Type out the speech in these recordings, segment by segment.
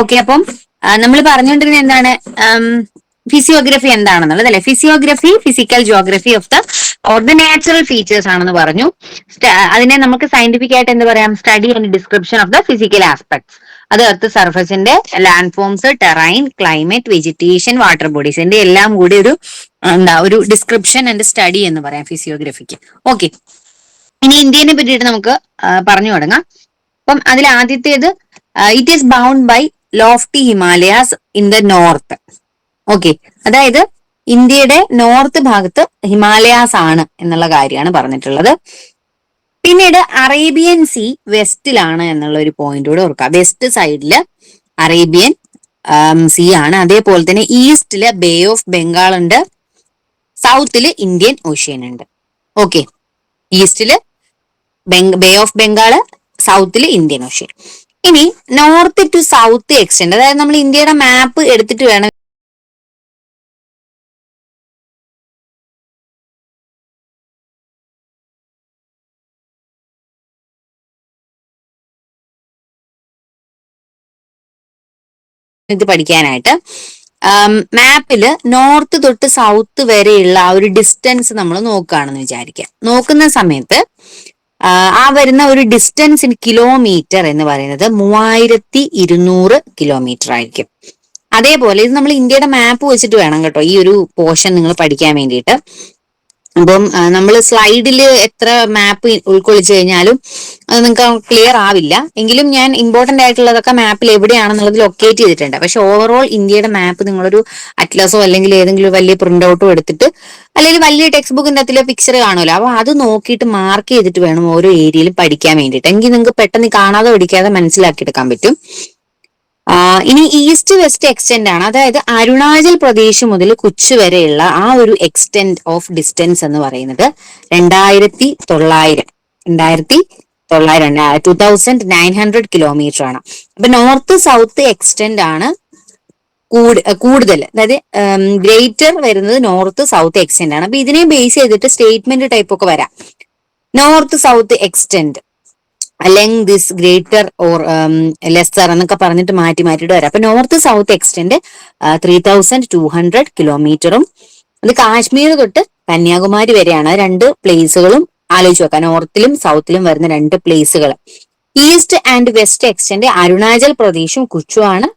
Okay അപ്പം നമ്മൾ പറഞ്ഞുകൊണ്ടിരുന്നത് എന്താണ്? ഫിസിയോഗ്രഫി എന്താണെന്നുള്ളത് അല്ലെ? Physiography physical geography of the or the natural features ആണെന്ന് പറഞ്ഞു. അതിനെ നമുക്ക് സയന്റിഫിക് ആയിട്ട് എന്ത് പറയാം? Study and description of the physical aspects അത് earth സർഫസിന്റെ land forms terrain climate vegetation water ബോഡീസിന്റെ എല്ലാം കൂടി ഒരു എന്താ ഒരു ഡിസ്ക്രിപ്ഷൻ ആൻഡ് സ്റ്റഡി എന്ന് പറയാം ഫിസിയോഗ്രഫിക്ക് ഓക്കെ ഇനി ഇന്ത്യനെ പറ്റിയിട്ട് നമുക്ക് പറഞ്ഞു തുടങ്ങാം. അപ്പം അതിൽ ആദ്യത്തേത് it is bound by lofty Himalayas in the north. Okay. അതായത് ഇന്ത്യയുടെ നോർത്ത് ഭാഗത്ത് ഹിമാലയാസ് ആണ് എന്നുള്ള കാര്യമാണ് പറഞ്ഞിട്ടുള്ളത്. പിന്നീട് അറേബ്യൻ സീ വെസ്റ്റിലാണ് എന്നുള്ള ഒരു പോയിന്റ് കൂടെ ഓർക്കുക വെസ്റ്റ് സൈഡിൽ അറേബ്യൻ സീ ആണ്. അതേപോലെ തന്നെ ഈസ്റ്റിൽ ബേ ഓഫ് ബംഗാൾ ഉണ്ട്. സൗത്തിൽ ഇന്ത്യൻ ഓഷ്യൻ ഉണ്ട്. ഓക്കെ. ഈസ്റ്റിൽ ബേ ഓഫ് ബംഗാൾ സൗത്തിൽ ഇന്ത്യൻ ഓഷ്യൻ. ഇനി നോർത്ത് ടു സൗത്ത് എക്സ്റ്റെൻഡ് അതായത് നമ്മൾ ഇന്ത്യയുടെ മാപ്പ് എടുത്തിട്ട് വേണം ഇത് പഠിക്കാനായിട്ട്. മാപ്പിൽ നോർത്ത് തൊട്ട് സൗത്ത് വരെയുള്ള ആ ഒരു ഡിസ്റ്റൻസ് നമ്മൾ നോക്കുകയാണെന്ന് വിചാരിക്കുക. നോക്കുന്ന സമയത്ത് ആ, വരുന്ന ഒരു ഡിസ്റ്റൻസ് ഇൻ കിലോമീറ്റർ എന്ന് പറയുന്നത് മൂവായിരത്തി ഇരുന്നൂറ് കിലോമീറ്റർ ആയിരിക്കും. അതേപോലെ ഇത് നമ്മൾ ഇന്ത്യയുടെ മാപ്പ് വെച്ചിട്ട് വേണം കേട്ടോ ഈ ഒരു പോർഷൻ നിങ്ങൾ പഠിക്കാൻ വേണ്ടിയിട്ട്. അപ്പം നമ്മൾ സ്ലൈഡിൽ എത്ര മാപ്പ് ഉൾക്കൊള്ളിച്ചു കഴിഞ്ഞാലും അത് നിങ്ങൾക്ക് ക്ലിയർ ആവില്ല. എങ്കിലും ഞാൻ ഇമ്പോർട്ടന്റ് ആയിട്ടുള്ളതൊക്കെ മാപ്പിൽ എവിടെയാണെന്നുള്ളത് ലൊക്കേറ്റ് ചെയ്തിട്ടുണ്ട്. പക്ഷെ ഓവറോൾ ഇന്ത്യയുടെ മാപ്പ് നിങ്ങളൊരു അറ്റ്ലസോ അല്ലെങ്കിൽ ഏതെങ്കിലും വലിയ പ്രിന്റ് ഔട്ടോ എടുത്തിട്ട് അല്ലെങ്കിൽ വലിയ ടെക്സ്റ്റ് ബുക്കിന്റെ അതിലെ പിക്ചർ കാണുമല്ലോ അപ്പൊ അത് നോക്കിയിട്ട് മാർക്ക് ചെയ്തിട്ട് വേണം ഓരോ ഏരിയയിലും പഠിക്കാൻ വേണ്ടിയിട്ട്. എങ്കിൽ നിങ്ങൾക്ക് പെട്ടെന്ന് കാണാതെ പഠിക്കാതെ മനസ്സിലാക്കിയെടുക്കാൻ പറ്റും. ഇനി ഈസ്റ്റ് വെസ്റ്റ് എക്സ്റ്റെൻഡ് ആണ്. അതായത് അരുണാചൽ പ്രദേശ് മുതൽ കുച്ച് വരെയുള്ള ആ ഒരു എക്സ്റ്റെൻഡ് ഓഫ് ഡിസ്റ്റൻസ് എന്ന് പറയുന്നത് രണ്ടായിരത്തി തൊള്ളായിരം രണ്ടായിരത്തി തൊള്ളായിരം two thousand nine hundred kilometre ആണ്. അപ്പൊ നോർത്ത് സൗത്ത് എക്സ്റ്റെൻഡ് ആണ് കൂട്- കൂടുതൽ. അതായത് ഗ്രേറ്റർ വരുന്നത് നോർത്ത് സൗത്ത് എക്സ്റ്റെൻഡ് ആണ്. അപ്പൊ ഇതിനെ ബേസ് ചെയ്തിട്ട് സ്റ്റേറ്റ്മെന്റ് ടൈപ്പ് ഒക്കെ വരാം. നോർത്ത് സൗത്ത് എക്സ്റ്റെൻഡ് അല്ലെങ്കിൽ ദിസ് ഗ്രേറ്റർ ഓർ ലെസ്സർ എന്നൊക്കെ പറഞ്ഞിട്ട് മാറ്റി മാറ്റിയിട്ട് വരാം. അപ്പൊ north south extent three thousand two hundred കിലോമീറ്ററും അത് കാശ്മീർ തൊട്ട് കന്യാകുമാരി വരെയാണ്. രണ്ട് പ്ലേസുകളും ആലോചിച്ച് വെക്കാം നോർത്തിലും സൗത്തിലും വരുന്ന രണ്ട് പ്ലേസുകൾ east and west extent Arunachal പ്രദേശും കുച്ചുമാണ്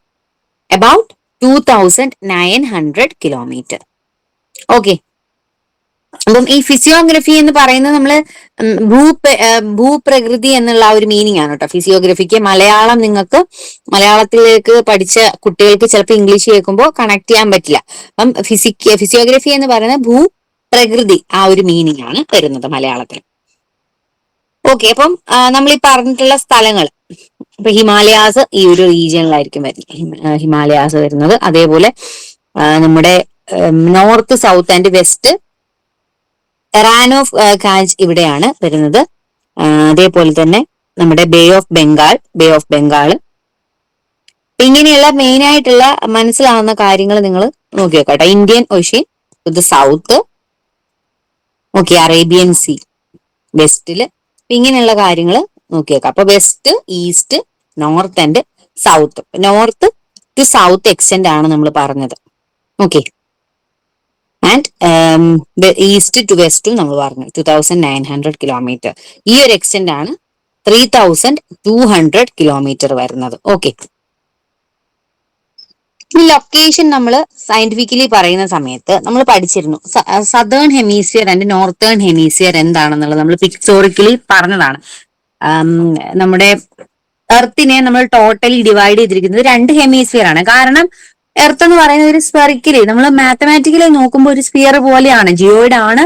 about two thousand nine hundred kilometre okay അപ്പം ഈ ഫിസിയോഗ്രഫി എന്ന് പറയുന്നത് നമ്മൾ ഭൂ ഭൂപ്രകൃതി എന്നുള്ള ഒരു മീനിങ് ആണ് കേട്ടോ. ഫിസിയോഗ്രഫിക്ക് മലയാളം നിങ്ങൾക്ക് മലയാളത്തിലേക്ക് പഠിച്ച കുട്ടികൾക്ക് ചിലപ്പോൾ ഇംഗ്ലീഷ് കേൾക്കുമ്പോൾ കണക്ട് ചെയ്യാൻ പറ്റില്ല. അപ്പം ഫിസിക് ഫിസിയോഗ്രഫി എന്ന് പറയുന്നത് ഭൂപ്രകൃതി ആ ഒരു മീനിങ് ആണ് വരുന്നത് മലയാളത്തിൽ. ഓക്കെ അപ്പം നമ്മൾ ഈ പറഞ്ഞിട്ടുള്ള സ്ഥലങ്ങൾ ഇപ്പൊ ഹിമാലയാസ് ഈ ഒരു റീജിയനിലായിരിക്കും വരുന്നത്. ഹിമാലയാസ് വരുന്നത്. അതേപോലെ നമ്മുടെ north south and west rann of Kutch ഇവിടെയാണ് വരുന്നത്. അതേപോലെ തന്നെ നമ്മുടെ bay of Bengal bay of Bengal ഇങ്ങനെയുള്ള മെയിൻ ആയിട്ടുള്ള മനസ്സിലാവുന്ന കാര്യങ്ങൾ നിങ്ങൾ നോക്കി വെക്കട്ടെ ഇന്ത്യൻ ഓഷ്യൻ ഇത് സൗത്ത് ഓക്കെ അറേബ്യൻ സി വെസ്റ്റിൽ ഇങ്ങനെയുള്ള കാര്യങ്ങൾ നോക്കി വെക്കാം അപ്പൊ west east north and south north to south extend ആണ് നമ്മൾ പറഞ്ഞത്. ഓക്കെ ഈസ്റ്റ് ടു വെസ്റ്റും നമ്മൾ പറഞ്ഞു two thousand nine hundred kilometre ഈ ഒരു എക്സ്റ്റെൻഡ് ആണ് three thousand two hundred kilometre വരുന്നത്. ഓക്കെ ഈ ലൊക്കേഷൻ നമ്മൾ സയന്റിഫിക്കലി പറയുന്ന സമയത്ത് നമ്മൾ പഠിച്ചിരുന്നു. Southern hemisphere and northern hemisphere എന്താണെന്നുള്ളത് നമ്മൾ പിക്ചോറിക്കലി പറഞ്ഞതാണ്. ആം, നമ്മുടെ എർത്തിനെ നമ്മൾ ടോട്ടലി ഡിവൈഡ് ചെയ്തിരിക്കുന്നത് രണ്ട് ഹെമീസ്ഫിയർ ആണ്. കാരണം എർത്ത് എന്ന് പറയുന്ന ഒരു സ്പെറിക്കലി നമ്മൾ മാത്തമാറ്റിക്കലി നോക്കുമ്പോൾ ഒരു സ്പിയർ പോലെയാണ്. ജിയോയിഡ് ആണ്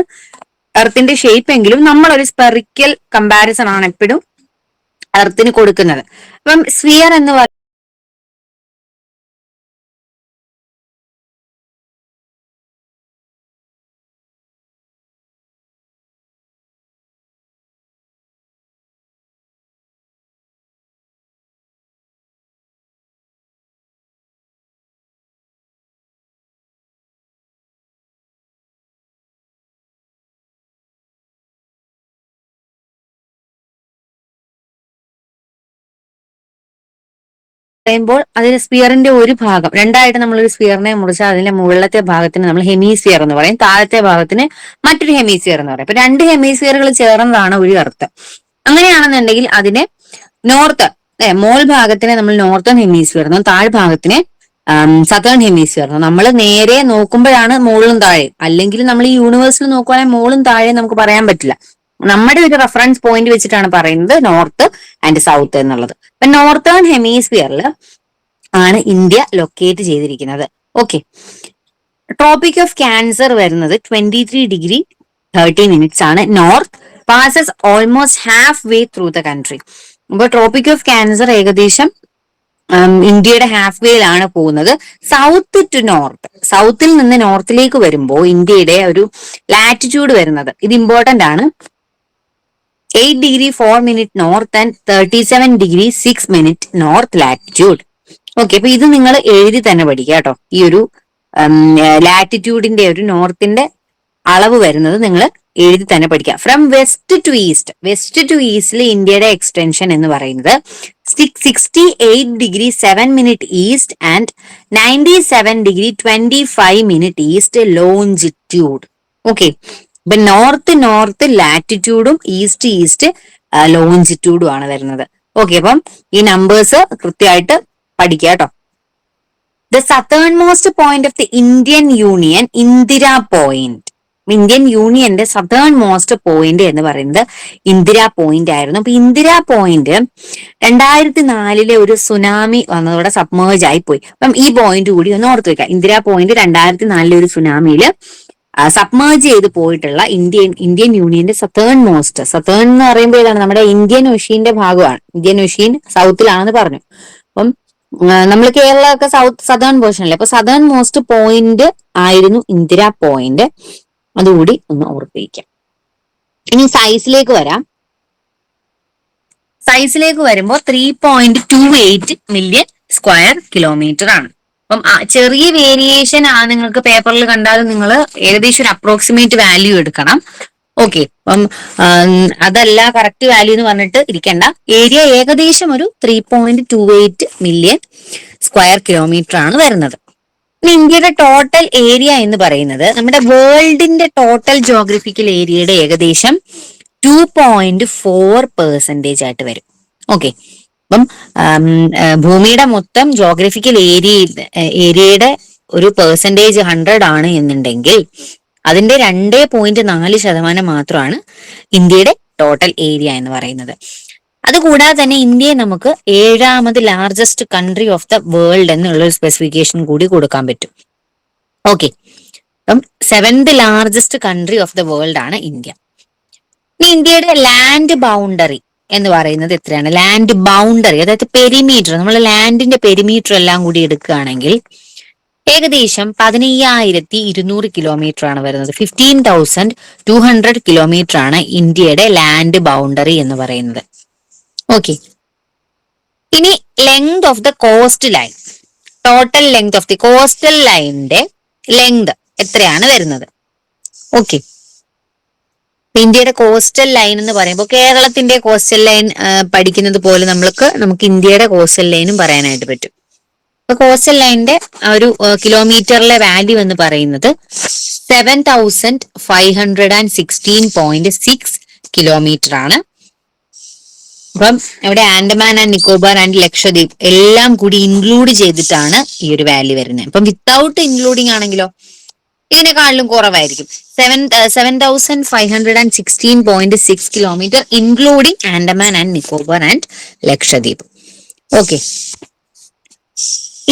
എർത്തിന്റെ ഷേപ്പ് എങ്കിലും നമ്മൾ ഒരു സ്പെറിക്കൽ കമ്പാരിസൺ ആണ് എപ്പോഴും എർത്തിന് കൊടുക്കുന്നത്. അപ്പം സ്ഫിയർ എന്ന് പറയുന്നത് പറയുമ്പോൾ അതിന് സ്പിയറിന്റെ ഒരു ഭാഗം രണ്ടായിട്ട് നമ്മൾ ഒരു സ്പിയറിനെ മുറിച്ചാൽ അതിന്റെ മുകളിലത്തെ ഭാഗത്തിന് നമ്മൾ ഹെമിസ്ഫിയർ എന്ന് പറയും. താഴത്തെ ഭാഗത്തിന് മറ്റൊരു ഹെമിസ്ഫിയർ എന്ന് പറയും. അപ്പൊ രണ്ട് ഹെമിസ്ഫിയറുകൾ ചേർന്നതാണ് ഒരു അർത്ഥം. അങ്ങനെയാണെന്നുണ്ടെങ്കിൽ അതിനെ നോർത്ത് മോൾ ഭാഗത്തിനെ നമ്മൾ നോർത്തേൺ ഹെമിസ്ഫിയർ എന്നും താഴ്ഭാഗത്തിനെ സതേൺ ഹെമിസ്ഫിയർ എന്നും. നമ്മൾ നേരെ നോക്കുമ്പോഴാണ് മോളും താഴെ അല്ലെങ്കിൽ നമ്മൾ ഈ യൂണിവേഴ്സിൽ നോക്കുവാണെങ്കിൽ മോളും താഴെ നമുക്ക് പറയാൻ പറ്റില്ല. നമ്മുടെ ഒരു റെഫറൻസ് പോയിന്റ് വെച്ചിട്ടാണ് പറയുന്നത് നോർത്ത് ആൻഡ് സൗത്ത് എന്നുള്ളത്. അപ്പൊ നോർത്തേൺ ഹെമീസ്ഫിയറിൽ ആണ് ഇന്ത്യ ലൊക്കേറ്റ് ചെയ്തിരിക്കുന്നത്. ഓക്കെ ട്രോപ്പിക് ഓഫ് ക്യാൻസർ വരുന്നത് twenty three degree thirty minutes ആണ്. North passes almost half way through the country അപ്പൊ ട്രോപ്പിക് ഓഫ് ക്യാൻസർ ഏകദേശം ഇന്ത്യയുടെ ഹാഫ് വേയിലാണ് പോകുന്നത് സൗത്ത് ടു നോർത്ത് സൗത്തിൽ നിന്ന് നോർത്തിലേക്ക് വരുമ്പോൾ ഇന്ത്യയുടെ ഒരു ലാറ്റിറ്റ്യൂഡ് വരുന്നത്. ഇത് ഇമ്പോർട്ടന്റ് ആണ്. Eight degree four minute north and thirty seven degree six minute north latitude okay അപ്പൊ ഇത് നിങ്ങൾ എഴുതി തന്നെ പഠിക്കുക കേട്ടോ. ഈ ഒരു ലാറ്റിറ്റ്യൂഡിന്റെ ഒരു നോർത്തിന്റെ അളവ് വരുന്നത് നിങ്ങൾ എഴുതി തന്നെ പഠിക്കുക. From west to east west to ഈസ്റ്റിൽ ഇന്ത്യയുടെ എക്സ്റ്റൻഷൻ എന്ന് പറയുന്നത് sixty eight degree seven minute east and ninety seven degree twenty five minute east longitude okay ഇപ്പൊ നോർത്ത് നോർത്ത് ലാറ്റിറ്റ്യൂഡും ഈസ്റ്റ് ഈസ്റ്റ് ലോഞ്ചിറ്റ്യൂഡും ആണ് വരുന്നത്. ഓക്കെ അപ്പം ഈ നമ്പേഴ്സ് കൃത്യമായിട്ട് പഠിക്കുക കേട്ടോ. The southern most point of the Indian union Indira point Indian യൂണിയന്റെ സതേൺ മോസ്റ്റ് പോയിന്റ് എന്ന് പറയുന്നത് ഇന്ദിര പോയിന്റ് ആയിരുന്നു. അപ്പൊ ഇന്ദിര പോയിന്റ് രണ്ടായിരത്തി നാലിലെ ഒരു സുനാമി വന്നതോടെ സബ്മേജ് ആയി പോയി അപ്പം ഈ പോയിന്റ് കൂടി ഒന്ന് ഓർത്ത് വെക്കാം. ഇന്ദിര പോയിന്റ് രണ്ടായിരത്തി നാലിലെ ഒരു സുനാമിയിൽ സബ്മേർജ് ചെയ്ത് പോയിട്ടുള്ള ഇന്ത്യൻ ഇന്ത്യൻ യൂണിയന്റെ സത്തേൺ മോസ്റ്റ് സത്തേൺ എന്ന് പറയുമ്പോൾ ഏതാണ്? നമ്മുടെ ഇന്ത്യൻ ഒഷീന്റെ ഭാഗമാണ്. ഇന്ത്യൻ ഒഷീൻ സൗത്തിലാണെന്ന് പറഞ്ഞു. അപ്പം നമ്മൾ കേരളമൊക്കെ സൗത്ത് സതേൺ പോർഷൻ അല്ലേ? അപ്പൊ സതേൺ മോസ്റ്റ് പോയിന്റ് ആയിരുന്നു ഇന്ദിര പോയിന്റ് അതുകൂടി ഒന്ന് ഓർപ്പിക്കാം ഇനി സൈസിലേക്ക് വരാം. സൈസിലേക്ക് വരുമ്പോൾ three point two eight million square kilometre ആണ്. അപ്പം ചെറിയ വേരിയേഷൻ ആ നിങ്ങൾക്ക് പേപ്പറിൽ കണ്ടാലും നിങ്ങൾ ഏകദേശം ഒരു അപ്രോക്സിമേറ്റ് വാല്യൂ എടുക്കണം. ഓക്കെ അപ്പം അതല്ല കറക്റ്റ് വാല്യൂ എന്ന് പറഞ്ഞിട്ട് ഇരിക്കണ്ട. ഏരിയ ഏകദേശം ഒരു three point two eight million square kilometre ആണ് വരുന്നത്. ഇനി ഇന്ത്യയുടെ ടോട്ടൽ ഏരിയ എന്ന് പറയുന്നത് നമ്മുടെ വേൾഡിന്റെ ടോട്ടൽ ജോഗ്രഫിക്കൽ ഏരിയയുടെ ഏകദേശം ടു പോയിന്റ് ഫോർ പെർസെന്റേജ് ആയിട്ട് വരും. ഓക്കെ അപ്പം ഭൂമിയുടെ മൊത്തം ജോഗ്രഫിക്കൽ ഏരിയ ഏരിയയുടെ ഒരു പെർസെന്റേജ് ഹൺഡ്രഡ് ആണ് എന്നുണ്ടെങ്കിൽ അതിന്റെ രണ്ടേ പോയിന്റ് നാല് ശതമാനം മാത്രമാണ് ഇന്ത്യയുടെ ടോട്ടൽ ഏരിയ എന്ന് പറയുന്നത്. അതുകൂടാതെ തന്നെ ഇന്ത്യയെ നമുക്ക് ഏഴാമത് largest country of the world എന്നുള്ള ഒരു സ്പെസിഫിക്കേഷൻ കൂടി കൊടുക്കാൻ പറ്റും. ഓക്കെ അപ്പം seventh largest country of the world ആണ് ഇന്ത്യ. ഇനി ഇന്ത്യയുടെ ലാൻഡ് ബൗണ്ടറി എന്ന് പറയുന്നത് എത്രയാണ് ലാൻഡ് ബൗണ്ടറി അതായത് പെരിമീറ്റർ നമ്മൾ ലാൻഡിന്റെ പെരിമീറ്റർ എല്ലാം കൂടി എടുക്കുകയാണെങ്കിൽ ഏകദേശം പതിനയ്യായിരത്തി ഇരുന്നൂറ് കിലോമീറ്റർ ആണ് വരുന്നത്. Fifteen thousand two hundred kilometre ആണ് ഇന്ത്യയുടെ ലാൻഡ് ബൗണ്ടറി എന്ന് പറയുന്നത്. ഓക്കെ ഇനി length of the coast line total length of the coastal ലൈനിന്റെ ലെങ്ത് എത്രയാണ് വരുന്നത്? ഓക്കെ ഇന്ത്യയുടെ കോസ്റ്റൽ ലൈൻ എന്ന് പറയുമ്പോൾ കേരളത്തിന്റെ കോസ്റ്റൽ ലൈൻ പഠിക്കുന്നത് പോലെ നമ്മൾക്ക് നമുക്ക് ഇന്ത്യയുടെ കോസ്റ്റൽ ലൈനും പറയാനായിട്ട് പറ്റും. അപ്പൊ കോസ്റ്റൽ ലൈനിന്റെ ഒരു കിലോമീറ്ററിലെ വാല്യൂ എന്ന് പറയുന്നത് seven thousand five hundred and sixteen point six kilometre ആണ്. അപ്പം ഇവിടെ ആൻഡമാൻ ആൻഡ് നിക്കോബാർ ആൻഡ് ലക്ഷദ്വീപ് എല്ലാം കൂടി ഇൻക്ലൂഡ് ചെയ്തിട്ടാണ് ഈ ഒരു വാല്യൂ വരുന്നത്. അപ്പം വിത്തൗട്ട് ഇൻക്ലൂഡിങ് ആണെങ്കിലോ ഇതിനെക്കാളിലും കുറവായിരിക്കും. Seven seven thousand five hundred and sixteen point six kilometre including Andaman and Nicobar and Lakshadweep okay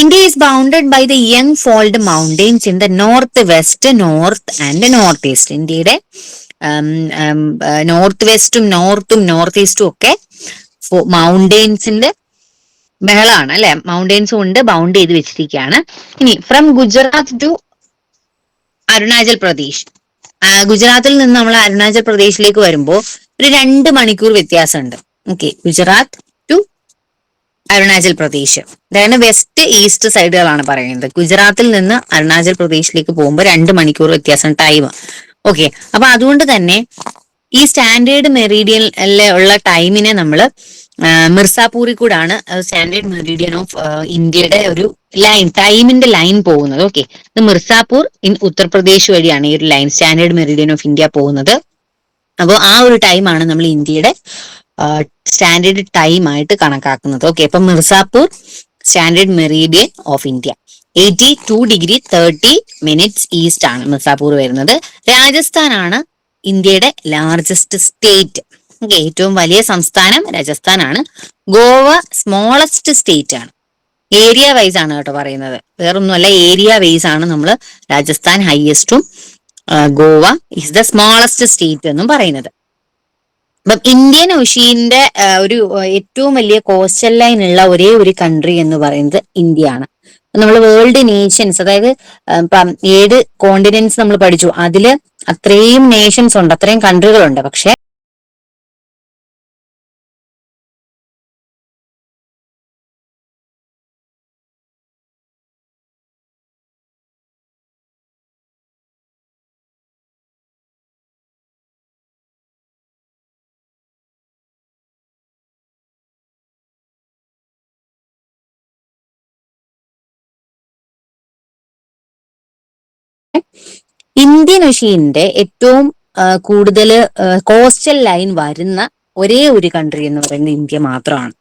India is bounded by the young fold mountains in the north west north and north east ഇന്ത്യയുടെ north വെസ്റ്റും നോർത്തും north ഈസ്റ്റും ഒക്കെ മൗണ്ടെയിൻസിന്റെ ബഹളമാണ് അല്ലെ? Mountains ഉണ്ട് bound ചെയ്ത് വെച്ചിരിക്കുകയാണ്. ഇനി ഫ്രം ഗുജറാത്ത് ടു അരുണാചൽ പ്രദേശ്. ഗുജറാത്തിൽ നിന്ന് നമ്മൾ അരുണാചൽ പ്രദേശിലേക്ക് വരുമ്പോൾ ഒരു രണ്ട് മണിക്കൂർ വ്യത്യാസമുണ്ട്. Okay Gujarat to Arunachal Pradesh. അതായത് വെസ്റ്റ് ഈസ്റ്റ് സൈഡുകളാണ് പറയുന്നത്. ഗുജറാത്തിൽ നിന്ന് അരുണാചൽ പ്രദേശിലേക്ക് പോകുമ്പോൾ രണ്ട് മണിക്കൂർ വ്യത്യാസം ടൈം ഓക്കെ അപ്പൊ അതുകൊണ്ട് തന്നെ ഈ സ്റ്റാൻഡേർഡ് മെറീഡിയൽ ഉള്ള ടൈമിനെ നമ്മൾ മിർസാപൂരിൽ കൂടാണ് സ്റ്റാൻഡേർഡ് മെറിഡിയൻ ഓഫ് ഇന്ത്യയുടെ ഒരു ലൈൻ ടൈമിന്റെ ലൈൻ പോകുന്നത്. ഓക്കെ ഇത് മിർസാപൂർ ഇൻ ഉത്തർപ്രദേശ് വഴിയാണ് ഈ ഒരു line standard meridian of India പോകുന്നത്. അപ്പോൾ ആ ഒരു ടൈമാണ് നമ്മൾ ഇന്ത്യയുടെ സ്റ്റാൻഡേർഡ് ടൈം ആയിട്ട് കണക്കാക്കുന്നത്. ഓക്കെ അപ്പൊ Mirzapur standard meridian of India eighty two degree thirty minutes east ആണ് മിർസാപൂർ വരുന്നത്. രാജസ്ഥാനാണ് ഇന്ത്യയുടെ ലാർജസ്റ്റ് സ്റ്റേറ്റ് ഏറ്റവും വലിയ സംസ്ഥാനം രാജസ്ഥാനാണ്. ഗോവ സ്മോളസ്റ്റ് സ്റ്റേറ്റ് ആണ്. ഏരിയ വൈസ് ആണ് കേട്ടോ പറയുന്നത്. വേറൊന്നുമല്ല ഏരിയ വൈസ് ആണ് നമ്മൾ Rajasthan ഹയസ്റ്റും Goa is the smallest state എന്നും പറയുന്നത്. അപ്പം ഇന്ത്യൻ ഒഷീന്റെ ഒരു ഏറ്റവും വലിയ കോസ്റ്റൽ ലൈൻ ഉള്ള ഒരേ ഒരു കൺട്രി എന്ന് പറയുന്നത് ഇന്ത്യ ആണ് നമ്മൾ വേൾഡ് നേഷൻസ് അതായത് ഏഴ് കോണ്ടിനെന്റ്സ് നമ്മൾ പഠിച്ചു. അതിൽ അത്രയും നേഷൻസ് ഉണ്ട് അത്രയും കൺട്രികളുണ്ട് പക്ഷെ ഇന്ത്യൻ ഒഷീന്റെ ഏറ്റവും കൂടുതൽ കോസ്റ്റൽ ലൈൻ വരുന്ന ഒരേ ഒരു കൺട്രി എന്ന് പറയുന്നത് ഇന്ത്യ മാത്രമാണ്.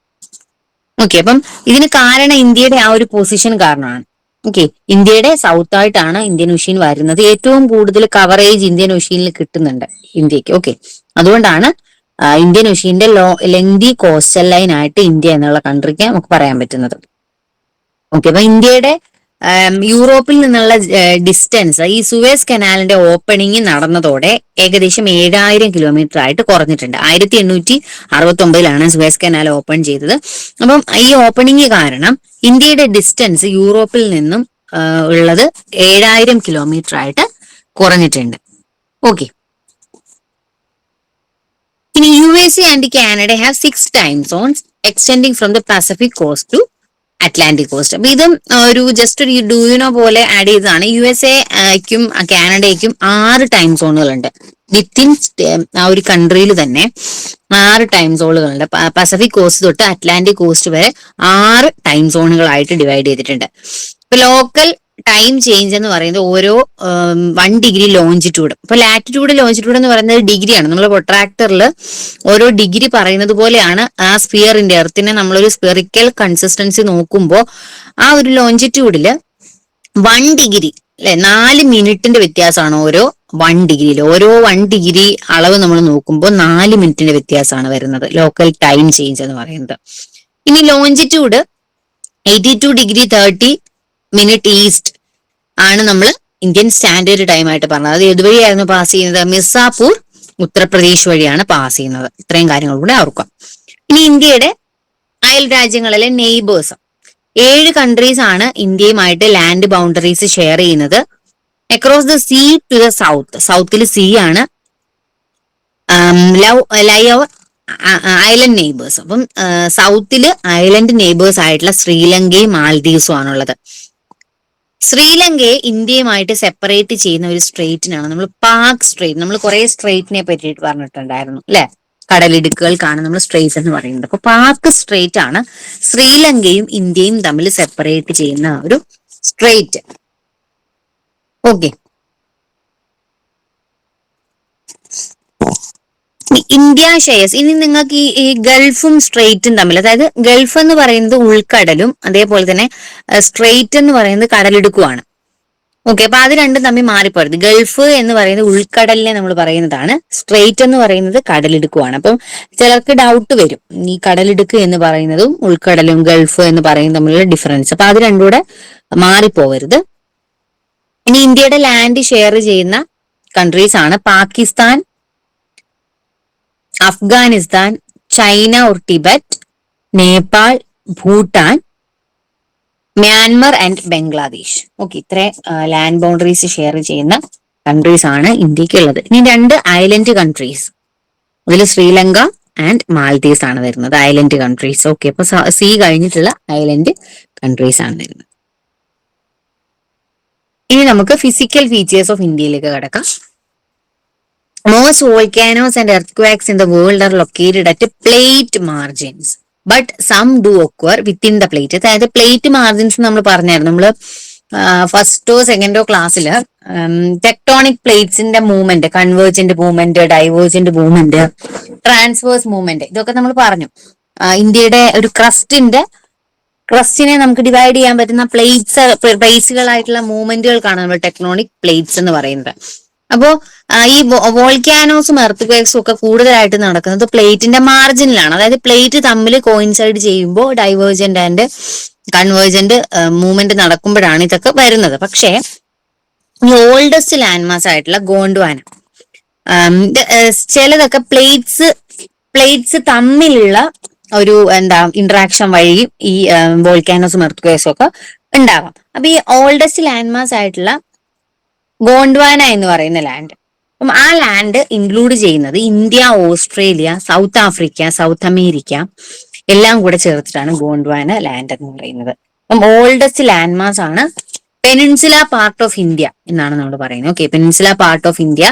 ഓക്കെ അപ്പം ഇതിന് കാരണം ഇന്ത്യയുടെ ആ ഒരു പൊസിഷൻ കാരണമാണ്. ഓക്കെ ഇന്ത്യയുടെ സൗത്ത് ആയിട്ടാണ് ഇന്ത്യൻ ഒഷീൻ വരുന്നത്. ഏറ്റവും കൂടുതൽ കവറേജ് ഇന്ത്യൻ ഒഷീനിൽ കിട്ടുന്നുണ്ട് ഇന്ത്യയ്ക്ക്. ഓക്കെ അതുകൊണ്ടാണ് ഇന്ത്യൻ ഒഷീന്റെ ലോ ലെങ്തി കോസ്റ്റൽ ലൈൻ ആയിട്ട് ഇന്ത്യ എന്നുള്ള കൺട്രിക്ക് നമുക്ക് പറയാൻ പറ്റുന്നത്. ഓക്കെ അപ്പൊ ഇന്ത്യയുടെ യൂറോപ്പിൽ നിന്നുള്ള ഡിസ്റ്റൻസ് ഈ സുവേസ് കനാലിന്റെ ഓപ്പണിംഗ് നടന്നതോടെ ഏകദേശം ഏഴായിരം കിലോമീറ്റർ ആയിട്ട് കുറഞ്ഞിട്ടുണ്ട്. ആയിരത്തി എണ്ണൂറ്റി അറുപത്തി ഒമ്പതിലാണ് സുവേസ് കനാൽ ഓപ്പൺ ചെയ്തത്. അപ്പം ഈ ഓപ്പണിംഗ് കാരണം ഇന്ത്യയുടെ ഡിസ്റ്റൻസ് യൂറോപ്പിൽ നിന്നും ഉള്ളത് ഏഴായിരം കിലോമീറ്റർ ആയിട്ട് കുറഞ്ഞിട്ടുണ്ട്. ഓക്കെ ഇനി U S and Canada have six time zones extending from the Pacific coast to Atlantic coast അപ്പൊ ഇതും ഒരു ജസ്റ്റ് ഒരു ഡൂയിനോ പോലെ ആഡ് ചെയ്തതാണ്. യു എസ് എക്കും കാനഡയ്ക്കും ആറ് ടൈം സോണുകളുണ്ട് വിത്തിൻ ആ ഒരു കൺട്രിയിൽ തന്നെ ആറ് ടൈം സോണുകളുണ്ട് പസഫിക് കോസ്റ്റ് തൊട്ട് അറ്റ്ലാന്റിക് കോസ്റ്റ് വരെ ആറ് ടൈം സോണുകളായിട്ട് ഡിവൈഡ് ചെയ്തിട്ടുണ്ട്. ഇപ്പൊ ലോക്കൽ ടൈം ചേഞ്ച് എന്ന് പറയുന്നത് ഓരോ വൺ ഡിഗ്രി ലോഞ്ചിറ്റ്യൂഡ് ഇപ്പൊ ലാറ്റിറ്റ്യൂഡ് ലോഞ്ചിറ്റ്യൂഡ് എന്ന് പറയുന്നത് ഡിഗ്രിയാണ് നമ്മൾ പ്രൊട്രാക്ടറിൽ ഓരോ ഡിഗ്രി പറയുന്നത് പോലെയാണ് ആ സ്പിയറിന്റെ എർത്തിനെ നമ്മളൊരു സ്പെറിക്കൽ കൺസിസ്റ്റൻസി നോക്കുമ്പോൾ ആ ഒരു ലോഞ്ചിറ്റ്യൂഡിൽ വൺ ഡിഗ്രി അല്ലെ നാല് മിനിറ്റിന്റെ വ്യത്യാസമാണ് ഓരോ വൺ ഡിഗ്രിയിൽ ഓരോ വൺ ഡിഗ്രി അളവ് നമ്മൾ നോക്കുമ്പോൾ നാല് മിനിറ്റിന്റെ വ്യത്യാസമാണ് വരുന്നത്. ലോക്കൽ ടൈം ചേഞ്ച് എന്ന് പറയുന്നത്. ഇനി longitude eighty two degree thirty minute east ആണ് നമ്മൾ ഇന്ത്യൻ സ്റ്റാൻഡേർഡ് ടൈം ആയിട്ട് പറഞ്ഞത്. അത് ഏതുവഴിയായിരുന്നു പാസ് ചെയ്യുന്നത്? മിർസാപൂർ ഉത്തർപ്രദേശ് വഴിയാണ് പാസ് ചെയ്യുന്നത്. ഇത്രയും കാര്യങ്ങൾ കൂടെ ഓർക്കാം. ഇനി ഇന്ത്യയുടെ അയൽ രാജ്യങ്ങളിലെ നെയ്ബേഴ്സ് ഏഴ് കൺട്രീസ് ആണ് ഇന്ത്യയുമായിട്ട് ലാൻഡ് ബൗണ്ടറീസ് ഷെയർ ചെയ്യുന്നത്. Across the sea to the south സൗത്തിൽ sea ആണ്. Love lie our island neighbours അപ്പം സൗത്തിൽ ഐലൻഡ് നെയ്ബേഴ്സ് ആയിട്ടുള്ള ശ്രീലങ്കയും മാൽദീവ്സും ആണുള്ളത്. ശ്രീലങ്കയെ ഇന്ത്യയുമായിട്ട് സെപ്പറേറ്റ് ചെയ്യുന്ന ഒരു സ്ട്രേറ്റിനാണ് നമ്മൾ പാക് സ്ട്രേറ്റ് നമ്മൾ കുറെ സ്ട്രേറ്റിനെ പറ്റിയിട്ട് പറഞ്ഞിട്ടുണ്ടായിരുന്നു അല്ലെ? കടലിടുക്കുകൾക്കാണ് നമ്മൾ സ്ട്രേറ്റ് എന്ന് പറയുന്നത് അപ്പൊ പാക് സ്ട്രേറ്റ് ആണ് ശ്രീലങ്കയും ഇന്ത്യയും തമ്മിൽ സെപ്പറേറ്റ് ചെയ്യുന്ന ഒരു സ്ട്രേറ്റ് ഓക്കെ ഇന്ത്യ ഷെയർസ് ഇനി നിങ്ങൾക്ക് ഈ ഗൾഫും സ്ട്രെയിറ്റും തമ്മിൽ അതായത് ഗൾഫ് എന്ന് പറയുന്നത് ഉൾക്കടലും അതേപോലെ തന്നെ സ്ട്രെയിറ്റ് എന്ന് പറയുന്നത് കടലിടുക്കുമാണ് ഓക്കെ അപ്പൊ അത് രണ്ടും തമ്മിൽ മാറിപ്പോരുത്. ഗൾഫ് എന്ന് പറയുന്നത് ഉൾക്കടലിനെ നമ്മൾ പറയുന്നതാണ് സ്ട്രെയിറ്റ് എന്ന് പറയുന്നത് കടലെടുക്കുവാണ്. അപ്പം ചിലർക്ക് ഡൗട്ട് വരും. ഈ കടലിടുക്ക് എന്ന് പറയുന്നതും ഉൾക്കടലും ഗൾഫ് എന്ന് പറയുന്നത് തമ്മിലുള്ള ഡിഫറൻസ് അപ്പൊ അത് രണ്ടും കൂടെ മാറിപ്പോവരുത്. ഇനി ഇന്ത്യയുടെ ലാൻഡ് ഷെയർ ചെയ്യുന്ന കൺട്രീസ് ആണ്. Pakistan Afghanistan China or Tibet Nepal Bhutan Myanmar and Bangladesh. Okay ഇത്ര ലാൻഡ് ബൗണ്ടറീസ് ഷെയർ ചെയ്യുന്ന കൺട്രീസ് ആണ് ഇന്ത്യയ്ക്ക് ഉള്ളത്. ഇനി രണ്ട് ഐലൻഡ് കൺട്രീസ് അതിൽ ശ്രീലങ്ക ആൻഡ് മാൽദീവ്സ് ആണ് വരുന്നത് ഐലൻഡ് കൺട്രീസ് ഓക്കെ അപ്പൊ സി കഴിഞ്ഞിട്ടുള്ള ഐലൻഡ് കൺട്രീസ് ആണ് വരുന്നത്. ഇനി നമുക്ക് ഫിസിക്കൽ ഫീച്ചേഴ്സ് ഓഫ് ഇന്ത്യയിലേക്ക് കിടക്കാം. Most and earth earthquakes in the world are located at plate margins but some do occur within the plate അതായത് പ്ലേറ്റ് മാർജിൻസ് നമ്മൾ പറഞ്ഞായിരുന്നു. നമ്മൾ ഫസ്റ്റോ സെക്കൻഡോ ക്ലാസ്സിൽ tectonic പ്ലേറ്റ്സിന്റെ movement convergent movement divergent movement transverse movement ഇതൊക്കെ നമ്മൾ പറഞ്ഞു. ഇന്ത്യയുടെ ഒരു ക്രസ്റ്റിന്റെ ക്രസ്റ്റിനെ നമുക്ക് ഡിവൈഡ് ചെയ്യാൻ പറ്റുന്ന പ്ലേറ്റ്സ് പ്ലേറ്റ്സുകളായിട്ടുള്ള മൂവ്മെന്റുകൾക്കാണ് നമ്മൾ ടെക്നോണിക് പ്ലേറ്റ്സ് എന്ന് പറയുന്നത്. അപ്പോ ഈ വോൾക്കാനോസും എർത്ത് ഒക്കെ കൂടുതലായിട്ട് നടക്കുന്നത് പ്ലേറ്റിന്റെ മാർജിനിലാണ് അതായത് പ്ലേറ്റ് തമ്മിൽ കോയിൻസൈഡ് ചെയ്യുമ്പോൾ ഡൈവേർജന്റ് ആൻഡ് കൺവേർജന്റ് മൂവ്മെന്റ് നടക്കുമ്പോഴാണ് ഇതൊക്കെ വരുന്നത്. പക്ഷേ ഈ ഓൾഡസ്റ്റ് ലാൻഡ് മാസ് ആയിട്ടുള്ള ഗോണ്ട്വാന ചിലതൊക്കെ പ്ലേറ്റ്സ് പ്ലേറ്റ്സ് തമ്മിലുള്ള ഒരു എന്താ ഇന്ററാക്ഷൻ വഴി ഈ വോൾക്കാനോസും എർത്ത് ഒക്കെ ഉണ്ടാവാം. അപ്പൊ ഈ ഓൾഡസ്റ്റ് ലാൻഡ് മാസ് ആയിട്ടുള്ള ഗോണ്ട്വാന എന്ന് പറയുന്ന ലാൻഡ് അപ്പം ആ ലാൻഡ് ഇൻക്ലൂഡ് ചെയ്യുന്നത് India Australia South Africa South America എല്ലാം കൂടെ ചേർത്തിട്ടാണ് ഗോണ്ട്വാന ലാൻഡ് എന്ന് പറയുന്നത്. അപ്പം ഓൾഡസ്റ്റ് ലാൻഡ് മാസ് ആണ് പെനിൻസുല പാർട്ട് ഓഫ് ഇന്ത്യ എന്നാണ് നമ്മൾ പറയുന്നത്. Okay peninsula part of India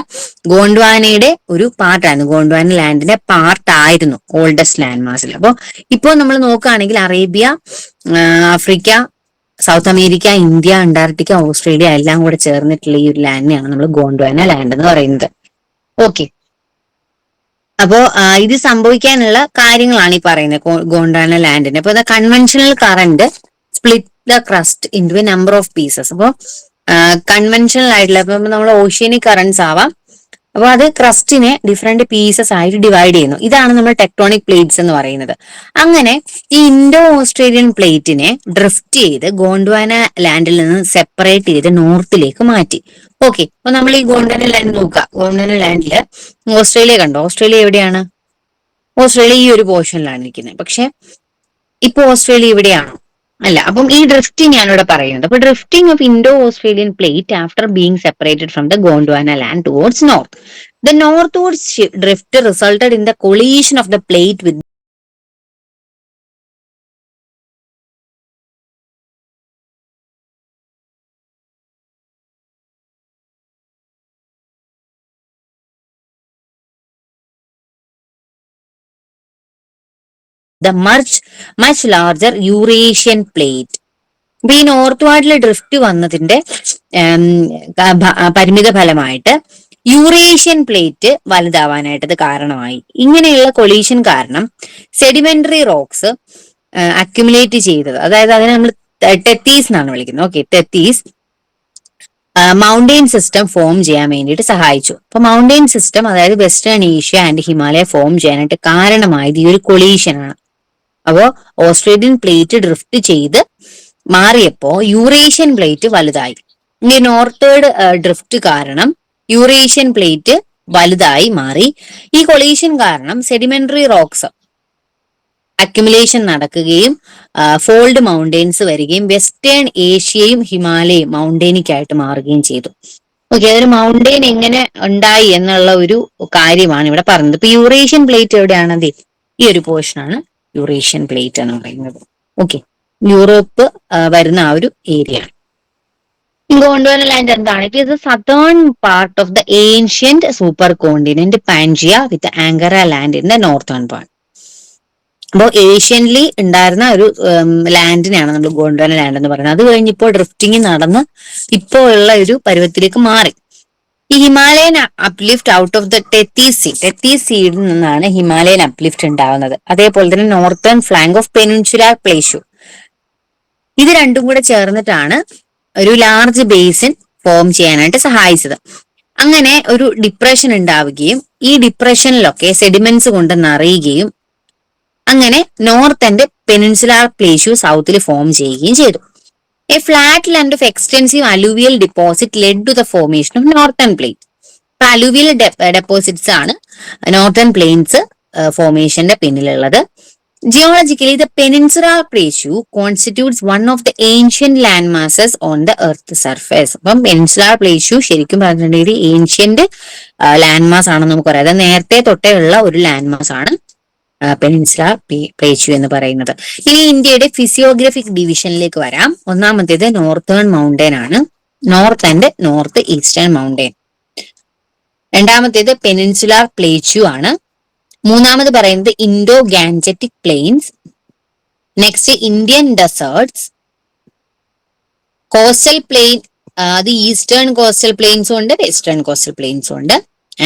ഗോണ്ട്വാനയുടെ ഒരു പാർട്ടായിരുന്നു ഗോണ്ട്വാന ലാൻഡിന്റെ പാർട്ടായിരുന്നു ഓൾഡസ്റ്റ് ലാൻഡ് മാസിൽ അപ്പോൾ ഇപ്പോൾ നമ്മൾ നോക്കുകയാണെങ്കിൽ Arabia Africa South America India Antarctica Australia എല്ലാം കൂടെ ചേർന്നിട്ടുള്ള ഈ ഒരു ലാൻഡിനെയാണ് നമ്മൾ ഗോണ്ട്വാന ലാൻഡ് എന്ന് പറയുന്നത്. ഓക്കെ അപ്പോ ഇത് സംഭവിക്കാനുള്ള കാര്യങ്ങളാണ് ഈ പറയുന്നത് ഗോണ്ട്വാന ലാൻഡിന് അപ്പൊ conventional current split the crust into a number of pieces അപ്പോ കൺവെൻഷണൽ ആയിട്ടുള്ള നമ്മൾ ഓഷ്യനിക് കറൻസ് ആവാം. അപ്പൊ അത് ക്രസ്റ്റിനെ ഡിഫറെന്റ് പീസസ് ആയിട്ട് ഡിവൈഡ് ചെയ്യുന്നു. ഇതാണ് നമ്മൾ ടെക്ടോണിക് പ്ലേറ്റ്സ് എന്ന് പറയുന്നത്. അങ്ങനെ ഈ ഇൻഡോ ഓസ്ട്രേലിയൻ പ്ലേറ്റിനെ ഡ്രിഫ്റ്റ് ചെയ്ത് ഗോണ്ട്വാന ലാൻഡിൽ നിന്ന് സെപ്പറേറ്റ് ചെയ്ത് നോർത്തിലേക്ക് മാറ്റി. ഓക്കെ അപ്പൊ നമ്മൾ ഈ ഗോണ്ട്വാന ലാൻഡ് നോക്കുക. ഗോണ്ട്വാന ലാൻഡിൽ ഓസ്ട്രേലിയ കണ്ടോ? ഓസ്ട്രേലിയ എവിടെയാണ്? ഓസ്ട്രേലിയ ഈ ഒരു പോർഷനിലാണ് ഇരിക്കുന്നത് പക്ഷെ ഇപ്പൊ ഓസ്ട്രേലിയ ഇവിടെയാണോ? അല്ല അപ്പം ഈ ഡ്രിഫ്റ്റിംഗ് ഞാനിവിടെ പറയുന്നത് അപ്പൊ drifting of Indo Australian plate after being separated from the Gondwana land towards north the northwards drift resulted in the collision of the plate with the march much larger Eurasian plate അപ്പൊ ഈ north വാർഡിലെ drift വന്നതിന്റെ പരിമിത ഫലമായിട്ട് Eurasian plate വലുതാവാനായിട്ട് കാരണമായി. ഇങ്ങനെയുള്ള collision കാരണം sedimentary rocks accumulate ചെയ്തത്. അതായത് അതിനെ നമ്മൾ ടെത്തീസ് എന്നാണ് വിളിക്കുന്നത്. Okay Tethys mountain system form ചെയ്യാൻ വേണ്ടിയിട്ട് സഹായിച്ചു. അപ്പൊ മൗണ്ടെയിൻ സിസ്റ്റം അതായത് western Asia and Himalaya form ചെയ്യാനായിട്ട് കാരണമായത് ഈ ഒരു കൊളീഷൻ ആണ്. അപ്പോ ഓസ്ട്രേലിയൻ പ്ലേറ്റ് ഡ്രിഫ്റ്റ് ചെയ്ത് മാറിയപ്പോ യൂറേഷ്യൻ പ്ലേറ്റ് വലുതായി. ഈ നോർത്തേഡ് ഡ്രിഫ്റ്റ് കാരണം യൂറേഷ്യൻ പ്ലേറ്റ് വലുതായി മാറി. ഈ കൊളീഷൻ കാരണം സെഡിമെന്ററി റോക്സ് അക്യുമുലേഷൻ നടക്കുകയും ഫോൾഡ് മൗണ്ടെയിൻസ് വരികയും വെസ്റ്റേൺ ഏഷ്യയും ഹിമാലയും മൗണ്ടെയിനിക്കായിട്ട് മാറുകയും ചെയ്തു. ഓക്കെ അതൊരു മൗണ്ടെയിൻ എങ്ങനെ ഉണ്ടായി എന്നുള്ള ഒരു കാര്യമാണ് ഇവിടെ പറഞ്ഞത്. ഇപ്പൊ യൂറേഷ്യൻ പ്ലേറ്റ് എവിടെയാണത്? ഈ ഒരു പോർഷനാണ്. യൂറേഷ്യൻ പ്ലേറ്റ് എന്ന് പറയുന്നത്. ഓക്കെ യൂറോപ്പ് വരുന്ന ആ ഒരു ഏരിയ ഗോണ്ട്വാന ലാൻഡ് എന്താണ്? It is southern part of the ancient super continent Pangaea with Angara land in the northern part അപ്പോൾ ഏഷ്യൻലി ഉണ്ടായിരുന്ന ഒരു ലാൻഡിനെയാണ് നമ്മൾ ഗോണ്ട്വാന ലാൻഡ് എന്ന് പറയുന്നത്. അത് കഴിഞ്ഞ് ഇപ്പോൾ ഡ്രിഫ്റ്റിംഗ് നടന്ന് ഇപ്പോ ഉള്ള ഒരു പരുവത്തിലേക്ക് മാറി. ഈ Himalayan uplift out of the Tethys sea Tethys സീഡിൽ നിന്നാണ് ഹിമാലയൻ അപ്ലിഫ്റ്റ് ഉണ്ടാവുന്നത്. അതേപോലെ തന്നെ northern flank of peninsula plateau ഇത് രണ്ടും കൂടെ ചേർന്നിട്ടാണ് ഒരു ലാർജ് ബേസിൻ ഫോം ചെയ്യാനായിട്ട് സഹായിച്ചത്. അങ്ങനെ ഒരു ഡിപ്രഷൻ ഉണ്ടാവുകയും ഈ ഡിപ്രഷനിലൊക്കെ സെഡിമെന്റ്സ് കൊണ്ട് നിറയുകയും അങ്ങനെ നോർത്ത് ആൻഡ് പെനിൻസുലാർ പ്ലേഷ്യൂ സൗത്തിൽ ഫോം ചെയ്യുകയും ചെയ്തു. A flat land of extensive alluvial deposit led to the formation of northern plate അപ്പൊ അലൂവിയൽ ഡെപ്പോസിറ്റ്സ് ആണ് നോർത്തേൺ പ്ലെയിൻസ് ഫോർമേഷന്റെ പിന്നിലുള്ളത്. Geologically the peninsula plateau constitutes one of the ancient land masses on the earth surface അപ്പം peninsula പ്ലേഷ്യു ശരിക്കും പറഞ്ഞിട്ടുണ്ടെങ്കിൽ ancient land mass ആണെന്ന് നമുക്ക് പറയാം അത് നേരത്തെ തൊട്ടേ ഉള്ള ഒരു ലാൻഡ് മാസ് ആണ്. പെനിൻസുലാർ പേച്ചു എന്ന് പറയുന്നത്. ഇനി ഇന്ത്യയുടെ ഫിസിയോഗ്രഫിക് ഡിവിഷനിലേക്ക് വരാം. ഒന്നാമത്തേത് നോർത്തേൺ മൗണ്ടൻ ആണ്. North and north eastern mountain രണ്ടാമത്തേത് പെനിൻസുലാർ പ്ലേച്ചു ആണ്. മൂന്നാമത് പറയുന്നത് Indo Gangetic plains next Indian deserts coastal plain അത് ഈസ്റ്റേൺ കോസ്റ്റൽ പ്ലെയിൻസും ഉണ്ട് വെസ്റ്റേൺ കോസ്റ്റൽ പ്ലെയിൻസും ഉണ്ട്.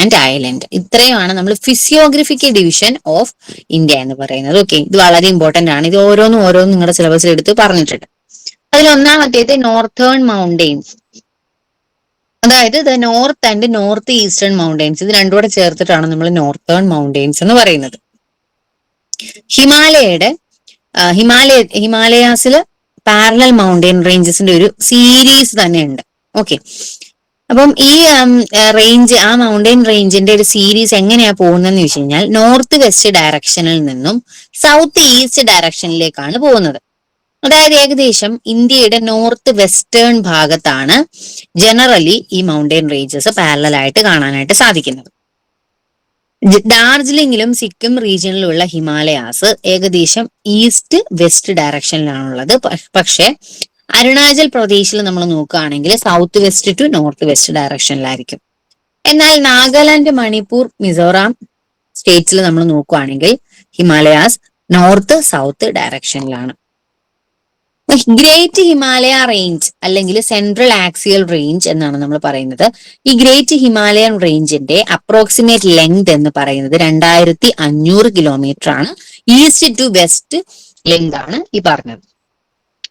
ആൻഡ് അയലൻഡ് ഇത്രയുമാണ് നമ്മൾ ഫിസിയോഗ്രഫിക്കൽ ഡിവിഷൻ ഓഫ് ഇന്ത്യ എന്ന് പറയുന്നത്. ഓക്കെ ഇത് വളരെ ഇമ്പോർട്ടന്റ് ആണ്. ഇത് ഓരോന്നും ഓരോന്നും നിങ്ങളുടെ സിലബസിൽ എടുത്ത് പറഞ്ഞിട്ടുണ്ട്. അതിൽ ഒന്നാമത്തേത് നോർത്തേൺ മൗണ്ടെയിൻസ് അതായത് the north and north eastern mountains ഇത് രണ്ടും കൂടെ ചേർത്തിട്ടാണ് നമ്മൾ നോർത്തേൺ മൗണ്ടെയിൻസ് എന്ന് പറയുന്നത്. ഹിമാലയയുടെ ഹിമാലയ ഹിമാലയാസിൽ പാരലൽ മൗണ്ടെയിൻ റേഞ്ചസിന്റെ ഒരു സീരീസ് തന്നെ ഉണ്ട്. ഓക്കെ അപ്പം ഈ റേഞ്ച് ആ മൗണ്ടൻ റേഞ്ചിന്റെ ഒരു സീരീസ് എങ്ങനെയാ പോകുന്നതെന്ന് വെച്ച് കഴിഞ്ഞാൽ നോർത്ത് വെസ്റ്റ് ഡയറക്ഷനിൽ നിന്നും സൗത്ത് ഈസ്റ്റ് ഡയറക്ഷനിലേക്കാണ് പോകുന്നത്. അതായത് ഏകദേശം ഇന്ത്യയുടെ നോർത്ത് വെസ്റ്റേൺ ഭാഗത്താണ് ജനറലി ഈ മൗണ്ടൻ റേഞ്ചസ് പാരലൽ ആയിട്ട് കാണാനായിട്ട് സാധിക്കുന്നത്. ഡാർജിലിംഗിലും സിക്കിം റീജിയനിലുള്ള ഹിമാലയാസ് ഏകദേശം ഈസ്റ്റ് വെസ്റ്റ് ഡയറക്ഷനിലാണുള്ളത് പക്ഷേ അരുണാചൽ പ്രദേശിൽ നമ്മൾ നോക്കുകയാണെങ്കിൽ south west to north west ഡയറക്ഷനിലായിരിക്കും എന്നാൽ നാഗാലാൻഡ് മണിപ്പൂർ മിസോറാം സ്റ്റേറ്റ്സിൽ നമ്മൾ നോക്കുകയാണെങ്കിൽ ഹിമാലയാസ് നോർത്ത് സൗത്ത് ഡയറക്ഷനിലാണ് ഗ്രേറ്റ് ഹിമാലയ റേഞ്ച് അല്ലെങ്കിൽ സെൻട്രൽ ആക്സിയൽ റേഞ്ച് എന്നാണ് നമ്മൾ പറയുന്നത്. ഈ ഗ്രേറ്റ് ഹിമാലയൻ റേഞ്ചിന്റെ അപ്രോക്സിമേറ്റ് ലെങ്ത് എന്ന് പറയുന്നത് രണ്ടായിരത്തി അഞ്ഞൂറ് കിലോമീറ്റർ ആണ്. ഈസ്റ്റ് ടു വെസ്റ്റ് ലെങ്ത് ആണ് ഈ പറഞ്ഞത്.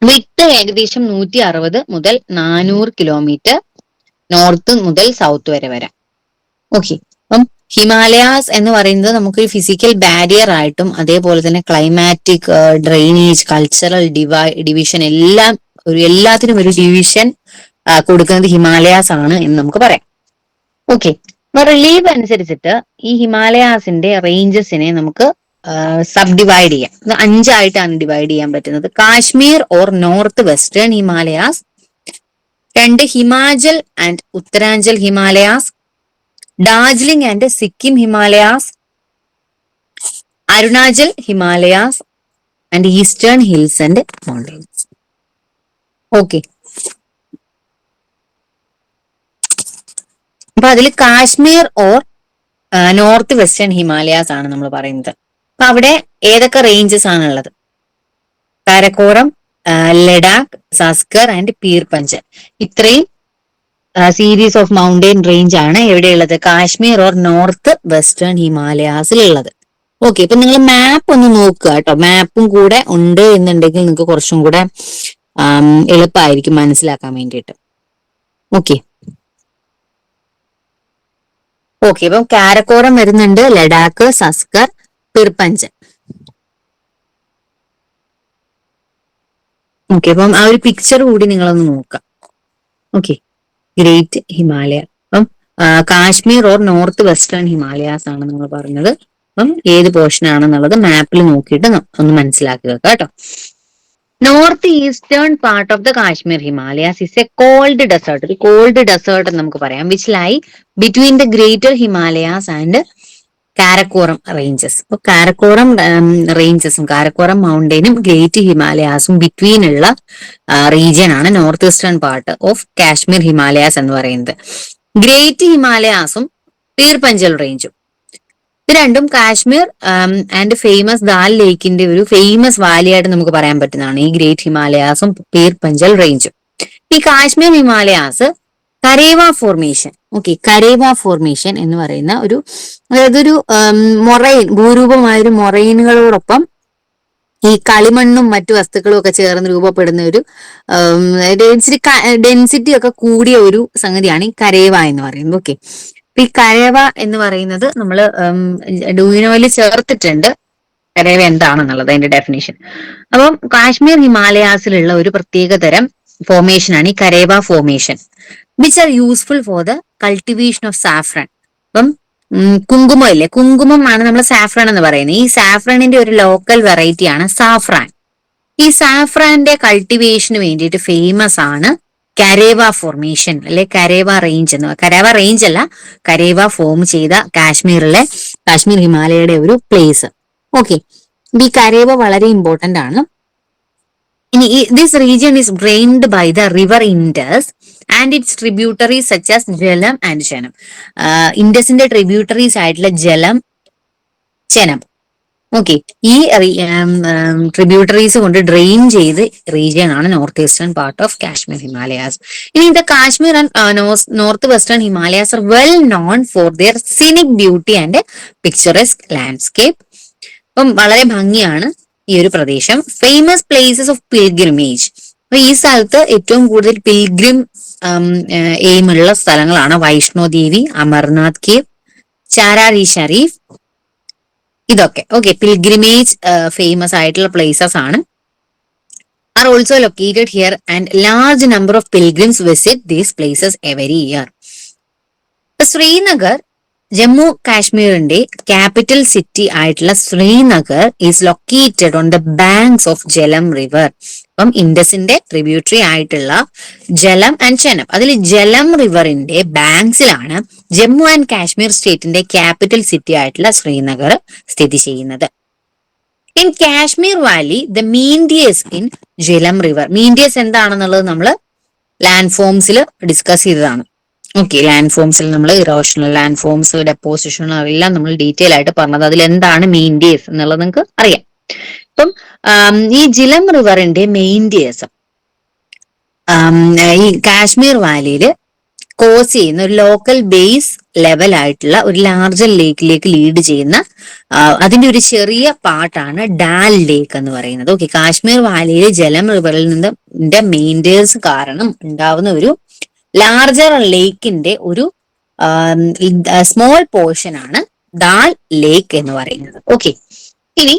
വിട്ട് ഏകദേശം നൂറ്റി അറുപത് മുതൽ നാനൂറ് കിലോമീറ്റർ നോർത്ത് മുതൽ സൗത്ത് വരെ വരാം. ഓക്കെ അപ്പം ഹിമാലയാസ് എന്ന് പറയുന്നത് നമുക്കൊരു ഫിസിക്കൽ ബാരിയർ ആയിട്ടും അതേപോലെ തന്നെ ക്ലൈമാറ്റിക് ഡ്രെയിനേജ് കൾച്ചറൽ ഡിവൈ ഡിവിഷൻ എല്ലാം ഒരു എല്ലാത്തിനും ഒരു ഡിവിഷൻ കൊടുക്കുന്നത് ഹിമാലയാസ് ആണ് എന്ന് നമുക്ക് പറയാം. ഓക്കെ റിലീവ് അനുസരിച്ചിട്ട് ഈ ഹിമാലയാസിന്റെ റേഞ്ചസിനെ നമുക്ക് സബ് ഡിവൈഡ് ചെയ്യാം. ഇത് അഞ്ചായിട്ടാണ് ഡിവൈഡ് ചെയ്യാൻ പറ്റുന്നത്. Kashmir or north western Himalayas. രണ്ട് Himachal and Uttaranchal Himalayas. Darjeeling and Sikkim Himalayas. Arunachal Himalayas and eastern hills and mountains okay അപ്പൊ അതിൽ Kashmir or north western Himalayas ആണ് നമ്മൾ പറയുന്നത്. അപ്പൊ അവിടെ ഏതൊക്കെ റേഞ്ചസ് ആണുള്ളത്? കാരക്കോറം ലഡാക്ക് സസ്കർ ആൻഡ് പീർ പഞ്ച് ഇത്രയും സീരീസ് ഓഫ് മൗണ്ടെയിൻ റേഞ്ച് ആണ് എവിടെയുള്ളത്? കാശ്മീർ ഓർ നോർത്ത് വെസ്റ്റേൺ ഹിമാലയാസിലുള്ളത്. ഓക്കെ ഇപ്പൊ നിങ്ങൾ മാപ്പ് ഒന്ന് നോക്കുക കേട്ടോ. മാപ്പും കൂടെ ഉണ്ട് എന്നുണ്ടെങ്കിൽ നിങ്ങൾക്ക് കുറച്ചും കൂടെ എളുപ്പമായിരിക്കും മനസ്സിലാക്കാൻ വേണ്ടിയിട്ട്. ഓക്കെ ഓക്കെ ഇപ്പം കാരക്കോറം വരുന്നുണ്ട് ലഡാക്ക് സസ്കർ പിർപ്പഞ്ച് ഓക്കെ അപ്പം ആ ഒരു പിക്ചർ കൂടി നിങ്ങളൊന്ന് നോക്കാം. ഓക്കെ ഗ്രേറ്റ് ഹിമാലയ അപ്പം Kashmir or north western Himalayas ആണ് നിങ്ങൾ പറഞ്ഞത്. അപ്പം ഏത് പോർഷൻ ആണെന്നുള്ളത് മാപ്പിൽ നോക്കിയിട്ട് ഒന്ന് മനസ്സിലാക്കി വെക്കാം കേട്ടോ. North eastern part of the Kashmir Himalayas is a cold desert ഒരു കോൾഡ് ഡെസേർട്ട് എന്ന് നമുക്ക് പറയാം which lie between the greater Himalayas and Karakoram ranges അപ്പൊ കാരക്കോറം റേഞ്ചസും കാരക്കോറം മൗണ്ടൈനും ഗ്രേറ്റ് ഹിമാലയാസും ബിറ്റ്വീൻ ഉള്ള റീജിയൻ ആണ് north eastern part of Kashmir Himalayas എന്ന് പറയുന്നത്. ഗ്രേറ്റ് ഹിമാലയാസും പീർ പഞ്ചൽ റേഞ്ചും ഇത് രണ്ടും കാശ്മീർ ആൻഡ് ഫേമസ് ദാൽ ലേക്കിന്റെ ഒരു ഫേമസ് വാലിയായിട്ട് നമുക്ക് പറയാൻ പറ്റുന്നതാണ് ഈ ഗ്രേറ്റ് ഹിമാലയാസും പീർ പഞ്ചൽ റേഞ്ചും ഈ Kashmir Himalayas Karewa formation okay Karewa formation എന്ന് പറയുന്ന ഒരു അതായത് ഒരു മൊറൈൻ ഭൂരൂപമായ ഒരു മൊറൈനുകളോടൊപ്പം ഈ കളിമണ്ണും മറ്റു വസ്തുക്കളും ഒക്കെ ചേർന്ന് രൂപപ്പെടുന്ന ഒരു ഡെൻസിറ്റി ഡെൻസിറ്റി ഒക്കെ കൂടിയ ഒരു സംഗതിയാണ് ഈ കരേവ എന്ന് പറയുന്നത്. ഓക്കെ ഈ കരേവ എന്ന് പറയുന്നത് നമ്മൾ ഡൂയിനോയിൽ ചേർത്തിട്ടുണ്ട്. കരേവ എന്താണെന്നുള്ളത് അതിന്റെ ഡെഫിനേഷൻ അപ്പം കാശ്മീർ ഹിമാലയാസിലുള്ള ഒരു പ്രത്യേക തരം ഫോർമേഷൻ ആണ് ഈ Karewa formation which are useful for the cultivation of saffron അപ്പം കുങ്കുമം ഇല്ലേ? കുങ്കുമം ആണ് നമ്മൾ സാഫ്രൺ എന്ന് പറയുന്നത്. ഈ സാഫ്രണിന്റെ ഒരു ലോക്കൽ വെറൈറ്റി ആണ് സാഫ്രാൻ ഈ സാഫ്രാന്റെ കൾട്ടിവേഷന് വേണ്ടിയിട്ട് ഫേമസ് ആണ് കരേവ ഫോർമേഷൻ അല്ലെ കരേവ റേഞ്ച് എന്ന് കരേവ റേഞ്ച് അല്ല കരേവ ഫോം ചെയ്ത കാശ്മീരിലെ കാശ്മീർ ഹിമാലയയുടെ ഒരു പ്ലേസ് ഓക്കെ ഈ കരേവ വളരെ ഇമ്പോർട്ടന്റ് ആണ്. ഇനി this region is drained by the river Indus and its tributaries such as Jhelum and Chenab ഇൻഡസിന്റെ tributaries ആയിട്ടുള്ള ജലം ചെനം ഓക്കെ ഈ ട്രിബ്യൂട്ടറീസ് കൊണ്ട് ഡ്രെയിൻ ചെയ്ത് റീജിയൻ ആണ് north eastern part of Kashmir Himalayas ഇനി the Kashmir and north western Himalayas are well known for their scenic beauty and picturesque landscape അപ്പം വളരെ ഭംഗിയാണ് ഈ ഒരു പ്രദേശം. ഫേമസ് പ്ലേസസ് ഓഫ് പിൽഗ്രിമേജ് അപ്പൊ ഈ സ്ഥലത്ത് ഏറ്റവും കൂടുതൽ പിൽഗ്രിം എയിമുള്ള സ്ഥലങ്ങളാണ് വൈഷ്ണോ ദേവി അമർനാഥ് കേവ് ചാരാരി ഷരീഫ്. ഇതൊക്കെ. ഓക്കെ പിൽഗ്രിമേജ് ഫേമസ് ആയിട്ടുള്ള പ്ലേസസ് ആണ്. Are also located here and large number of pilgrims visit these places every year Srinagar Jammu കാശ്മീരിന്റെ ക്യാപിറ്റൽ സിറ്റി ആയിട്ടുള്ള Srinagar is located on the banks of Jhelum river അപ്പം ഇൻഡസിന്റെ tributary ആയിട്ടുള്ള Jhelum and Chenab അതിൽ ജലം റിവറിന്റെ ബാങ്ക്സിലാണ് ജമ്മു ആൻഡ് കാശ്മീർ സ്റ്റേറ്റിന്റെ ക്യാപിറ്റൽ സിറ്റി ആയിട്ടുള്ള ശ്രീനഗർ സ്ഥിതി ചെയ്യുന്നത്. In Kashmir valley the meanders in Jhelum river meanders എന്താണെന്നുള്ളത് നമ്മൾ ലാൻഡ് ഫോംസിൽ ഡിസ്കസ് ചെയ്തതാണ്. ഓക്കെ ലാൻഡ് ഫോംസിൽ നമ്മൾ ഇറോഷണൽ ലാൻഡ് ഫോംസ് ഡെപ്പോസിഷൻ എല്ലാം നമ്മൾ ഡീറ്റെയിൽ ആയിട്ട് പറഞ്ഞത് അതിൽ എന്താണ് മീൻഡിയസ് എന്നുള്ളത് നിങ്ങൾക്ക് അറിയാം. ഇപ്പം ഈ ജിലം റിവറിന്റെ മെയിൻഡിയസ് ഈ കാശ്മീർ വാലിയിൽ കോസ് ചെയ്യുന്ന ഒരു ലോക്കൽ ബേസ് ലെവൽ ആയിട്ടുള്ള ഒരു ലാർജർ ലേക്കിലേക്ക് ലീഡ് ചെയ്യുന്ന അതിന്റെ ഒരു ചെറിയ പാർട്ടാണ് ഡാൽ ലേക്ക് എന്ന് പറയുന്നത്. ഓക്കെ കാശ്മീർ വാലിയിലെ ജലം റിവറിൽ നിന്ന് മെയിന്റേഴ്സ് കാരണം ഉണ്ടാവുന്ന ഒരു ലാർജർ ലേക്കിന്റെ ഒരു സ്മോൾ പോർഷൻ ആണ് ദാൽ ലേക്ക് എന്ന് പറയുന്നത്. ഓക്കെ ഇനി